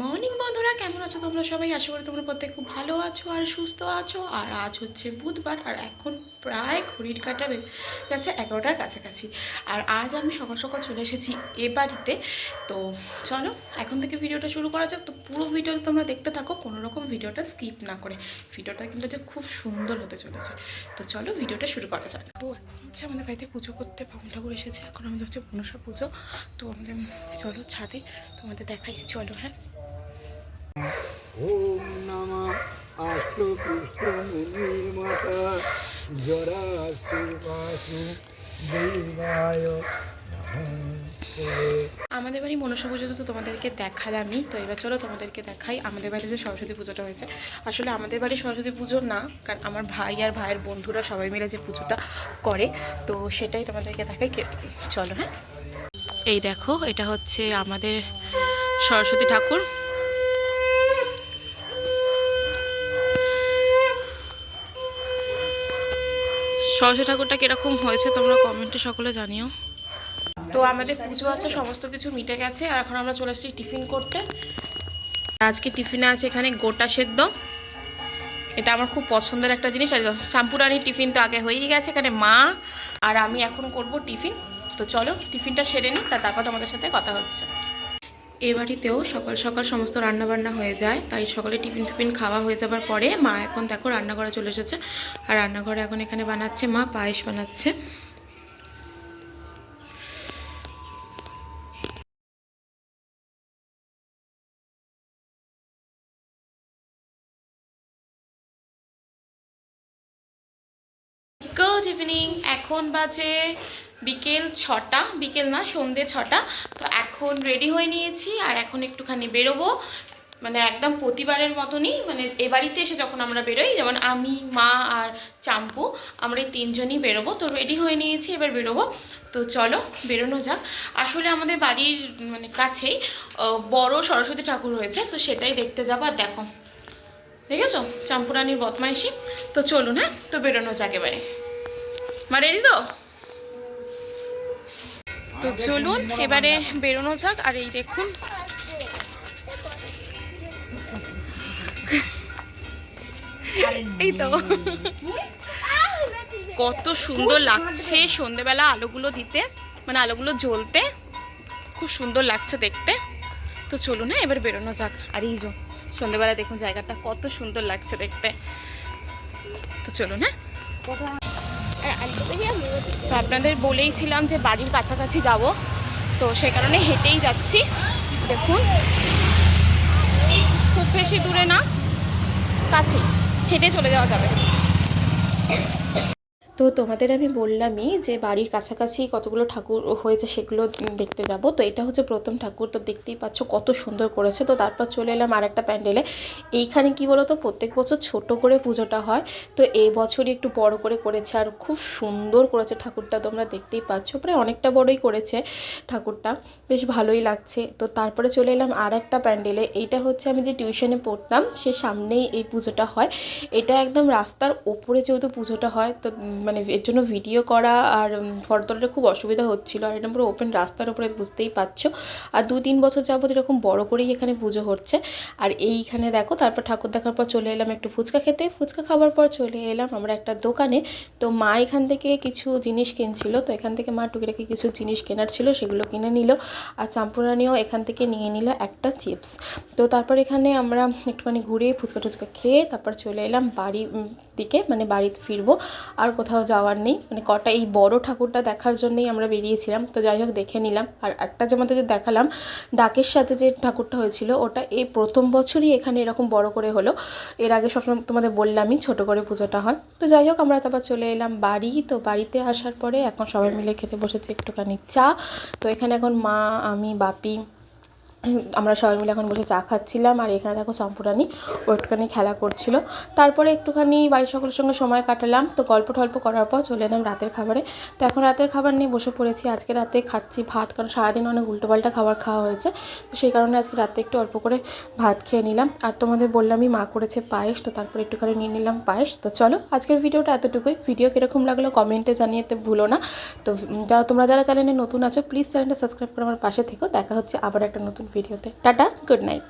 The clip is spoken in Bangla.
মর্নিং বন্ধুরা, কেমন আছো তোমরা সবাই? আশা করি তোমরা প্রত্যেক খুব ভালো আছো আর সুস্থ আছো। আর আজ হচ্ছে বুধবার, আর এখন প্রায় ঘড়ির কাটা বেজে গেছে এগারোটার কাছাকাছি। আর আজ আমি সকাল সকাল চলে এসেছি এ বাড়িতে। তো চলো, এখন থেকে ভিডিওটা শুরু করা যাক। তো পুরো ভিডিও তোমরা দেখতে থাকো, কোনো রকম ভিডিওটা স্কিপ না করে। ভিডিওটা কিন্তু যে খুব সুন্দর হতে চলেছে। তো চলো ভিডিওটা শুরু করা যাক। তো হচ্ছে আমাদের বাড়িতে পুজো করতে বামুন ঠাকুর এসেছে। এখন আমাদের হচ্ছে মনসা পুজো। তো আমাদের, চলো ছাদে তোমাদের দেখাই। চলো হ্যাঁ। ওম নমঃ আস্তু কৃষ্ণ মুনির্মাতা জরাসুবাসু দেবায় আমাদের বাড়ি মনসা পুজো তো তোমাদেরকে দেখালামই, তো এবার চলো তোমাদেরকে দেখাই আমাদের বাড়িতে যে সরস্বতী পুজোটা হয়েছে। আসলে আমাদের বাড়ি সরস্বতী পুজো না, কারণ আমার ভাই আর ভাইয়ের বন্ধুরা সবাই মিলে যে পুজোটা করে, তো সেটাই তোমাদেরকে দেখাই। চলো হ্যাঁ? এই দেখো, এটা হচ্ছে আমাদের সরস্বতী ঠাকুর। সরস্বতী ঠাকুরটা কীরকম হয়েছে তোমরা কমেন্টে সকলে জানিও। তো আমাদের পুজো আছে, সমস্ত কিছু মিটে গেছে, আর এখন আমরা চলে এসেছি টিফিন করতে। আজকে টিফিনে আছে এখানে গোটা সেদ্ধ। এটা আমার খুব পছন্দের একটা জিনিস, আর শ্যাম্পুরানির টিফিন তো আগে হয়েই গেছে এখানে মা, আর আমি এখন করব টিফিন। তো চলো, টিফিনটা সেরে নিই তারপর তোমাদের সাথে কথা হচ্ছে। এ বাড়িতেও সকাল সকাল সমস্ত রান্নাবান্না হয়ে যায়, তাই সকালে টিফিন ফিফিন খাওয়া হয়ে যাবার পরে মা এখন দেখো রান্নাঘরে চলে এসেছে। আর রান্নাঘরে এখন এখানে বানাচ্ছে, মা পায়েস বানাচ্ছে। গুড ইভিনিং এখন বাজে বিকেল ছটা, বিকেল না, সন্ধে ছটা। তো এখন রেডি হয়ে নিয়েছি আর এখন একটুখানি বেরোবো। মানে একদম প্রতিবারের মতনই মানে এ বাড়িতে এসে যখন আমরা বেরোই, যেমন আমি, মা আর চাম্পু, আমরা এই তিনজনই বেরোবো। তো রেডি হয়ে নিয়েছি, এবার বেরোবো। তো চলো, বেরোনো যাক। আসলে আমাদের বাড়ির মানে কাছেই বড় সরস্বতী ঠাকুর হয়েছে তো সেটাই দেখতে যাব আর দেখো। দেখেছ? চাম্পুরানির বদমাইশি। তো চলুন হ্যাঁ? তো বেরোনো যাক এবারে। মা রেডি তো? তো চলুন, এবারে বেরোনো যাক, আর এই দেখুন। এই তো। কত সুন্দর লাগছে সন্ধেবেলা আলোগুলো দিতে মানে আলোগুলো জ্বলতে। খুব সুন্দর লাগছে দেখতে। তো চলুন হ্যাঁ এবার বেরোনো যাক। আর এই যে, সন্ধেবেলা দেখুন জায়গাটা কত সুন্দর লাগছে দেখতে। তো চলুন হ্যাঁ। তো আপনাদের বলেইছিলাম যে বাড়ির কাছাকাছি যাব। তো সে কারণে হেঁটেই যাচ্ছি। দেখুন। খুব বেশি দূরে না। কাছেই। হেঁটে চলে যাওয়া যাবে। তো তোমাদের আমি বললামই যে বাড়ির কাছাকাছি কতগুলো ঠাকুর হয়েছে সেগুলো দেখতে যাব। তো এটা হচ্ছে প্রথম ঠাকুর। তো দেখতেই পাচ্ছ কত সুন্দর করেছে। তো তারপর চলে এলাম আর একটা প্যান্ডেলে। এইখানে কি বলো তো প্রত্যেক বছর ছোট করে পুজোটা হয়। তো এই বছরই একটু বড় করে করেছে আর খুব সুন্দর করেছে ঠাকুরটা। তোমরা দেখতেই পাচ্ছ, প্রায় অনেকটা বড়ই করেছে ঠাকুরটা। বেশ ভালোই লাগছে। তো তারপরে চলে এলাম আর একটা প্যান্ডেলে। এইটা হচ্ছে আমি যে টিউশনে পড়তাম, সে সামনেই এই পুজোটা হয়। এটা একদম রাস্তার ওপরে যেহেতু পুজোটা হয়, তো মানে এর জন্য ভিডিও করা আর ফটো তোলাটা খুব অসুবিধা হচ্ছিল। আর এটা পুরো ওপেন রাস্তার উপরে, বুঝতেই পারছ। আর দু তিন বছর যাবত এরকম বড় করেই এখানে পুজো হচ্ছে। আর এইখানে দেখো, তারপর ঠাকুর দেখার পর চলে এলাম একটু ফুচকা খেতে। ফুচকা খাবার পর চলে এলাম আমরা একটা দোকানে। তো মা এখান থেকে কিছু জিনিস কিনছিল। তো এখান থেকে মা টুকিটাকি কিছু জিনিস কেনার ছিল, সেগুলো কিনে নিল। আর চাম্পুরানিও এখান থেকে নিয়ে নিল একটা চিপস। তো তারপর এখানে আমরা একটুখানি ঘুরে ফুচকা টুচকা খেয়ে তারপর চলে এলাম বাড়ি দিকে মানে বাড়িতে ফিরবো। আর কোথাও যাওয়ার নেই। মানে কটা এই বড় ঠাকুরটা দেখার জন্যই আমরা বেরিয়েছিলাম। তো যাই হোক, দেখে নিলাম। আর একটা যে আমাদের যে দেখালাম, ডাকের সাথে যে ঠাকুরটা হয়েছিল, ওটা এই প্রথম বছরই এখানে এরকম বড় করে হলো। এর আগে সবসময় তোমাদের বললামই ছোট করে পুজোটা হয়। তো যাই হোক, আমরা তারপর চলে এলাম বাড়ি। তো বাড়িতে আসার পরে এখন সবাই মিলে খেতে বসেছি একটুখানি চা। তো এখানে এখন মা, আমি, বাপি আমরা সবাই মিলে এখন বসে চা খাচ্ছিলাম আর এখানে দেখো সম্পুরানি ও একটুখানি খেলা করছিল। তারপরে একটুখানি বাড়ির সকলের সঙ্গে সময় কাটালাম, তো গল্প টল্প করার পর চলে এলাম রাতের খাবারে। তো এখন রাতের খাবার নিয়ে বসে পড়েছি, আজকে রাতে খাচ্ছি ভাত, কারণ সারাদিন অনেক উল্টোপাল্টা খাবার খাওয়া হয়েছে, তো সেই কারণে আজকে রাতে একটু অল্প করে ভাত খেয়ে নিলাম। আর তোমাদের বললামই মা করেছে পায়েস, তো তারপরে একটুখানি নিয়ে নিলাম পায়েস। তো চলো আজকের ভিডিওটা এতটুকুই। ভিডিও কীরকম লাগল কমেন্টে জানিয়েতে ভুলো না। তো যারা তোমরা যারা চ্যানেলে নতুন আছো, প্লিজ চ্যানেলটা সাবস্ক্রাইব করে আমার পাশে থেকো। দেখা হচ্ছে আবার একটা নতুন ভিডিওতে। Tata good night.